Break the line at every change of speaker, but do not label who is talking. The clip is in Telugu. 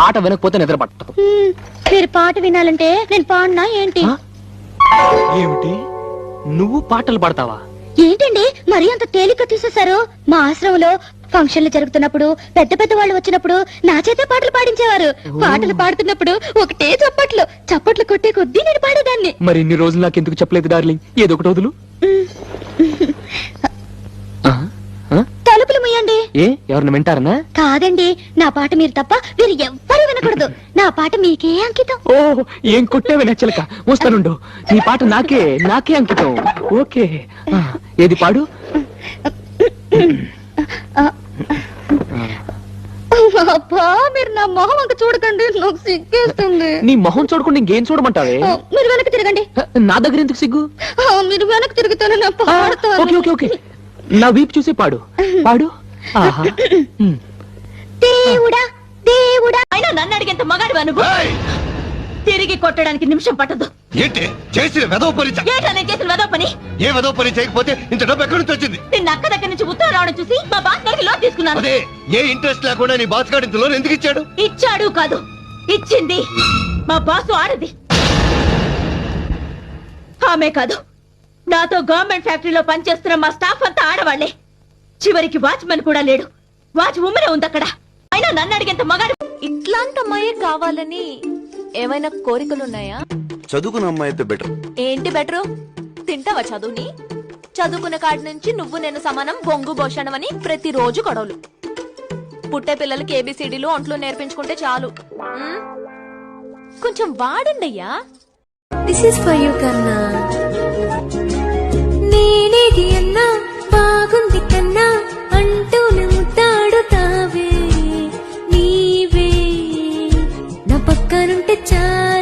పాట వినకపోతే నిద్ర పట్టదు
మీరు పాట వినాలంటే నేను పాడినా ఏంటి?
ఏమిటి? నువ్వు పాటలు పాడతావా?
ఏంటండి? మరీ అంత తేలిక తీసేశారు. మా ఆశ్రమంలో ఫంక్షన్లు జరుగుతున్నప్పుడు పెద్ద పెద్ద వాళ్ళు వచ్చినప్పుడు నా చేతే పాటలు పాడించేవారు. పాటలు పాడుతున్నప్పుడు ఒకటే చప్పట్లు. చప్పట్లు కొట్టే కొద్దీ నేను పాడేదాన్ని.
మరి ఇన్ని రోజులు నాకు ఎందుకు చెప్పలేదు డార్లింగ్? ఏదో ఒకటి వదులు. ఏ? ఎవరిని వింటారనా?
కాదండి నా పాట మీరు తప్ప మీరు ఎవ్వరూ వినకూడదు. నా పాట మీకే అంకితం.
ఓ ఏం కొట్టేవి నచ్చలక వస్తానుండు నీ పాట నాకే నాకే అంకితం. ఓకే. ఏది పాడు?
అబ్బా మీరు నా మొహం అంక చూడకండి నాకు సిగ్గేస్తుంది.
నీ మొహం చూడకుండా ఇంకేం చూడమంటావే?
మీరు వెనక్కి తిరగండి.
నా దగ్గర ఎందుకు సిగ్గు?
మీరు వెనక్కి తిరుగుతాను నా పాడతాను
ఓకే ఓకే ఓకే. నా వీపు చూసి పాడు. పాడు.
దేవుడా దేవుడా.
అయినా నన్ను అడిగేంత మగాడు నువ్వు తిరిగి కొట్టడానికి నిమిషం పట్టదు.
ఏంటి? చేసిన వెదవ పని
ఏటా నేను చేసిన వెదవ పని?
ఏ వెదవ పని చేయకపోతే ఇంత డబ్బు ఎక్కడి నుంచి వచ్చింది?
నిన్న అక్క దగ్గర నుంచి ఉత్తరం రావడం చూసి మా బాస్ గారికి లోన్ తీసుకున్నాను.
అదే ఏ ఇంట్రెస్ట్ లేకుండా నీ బాస్ గారి ఇంత లోన్ ఎందుకు ఇచ్చాడు?
ఇచ్చాడు కాదు. ఇచ్చింది. మా బాసు ఆడది. ఆమె కాదు. నాతో గవర్నమెంట్ ఫ్యాక్టరీలో పనిచేస్తున్న మా స్టాఫ్ అంతా ఆడవాళ్ళే చివరికి వాచ్మెన్ కూడా లేడు. వాచ్ ఉమ్మనే ఉంది అక్కడ. అయినా నన్ను అడిగేంత మగాడు
ఇట్లాంటి అమ్మాయే కావాలని ఏమైనా కోరికలున్నాయా?
చదువుకున్న అమ్మాయి అయితే బెటర్
ఏంటి బెటరు తింటావా చదువుని? చదువుకున్న కాడి నుంచి నువ్వు నేను సమానం బొంగు భోషణం అని ప్రతిరోజు గొడవలు. పుట్టే పిల్లలకి ఏబిసిడీలు ఒంట్లో నేర్పించుకుంటే చాలు? కొంచెం వాడండి అయ్యా
దిస్ ఇస్ ఫర్ యూ కన్నా పక్కనుంటే చాలు.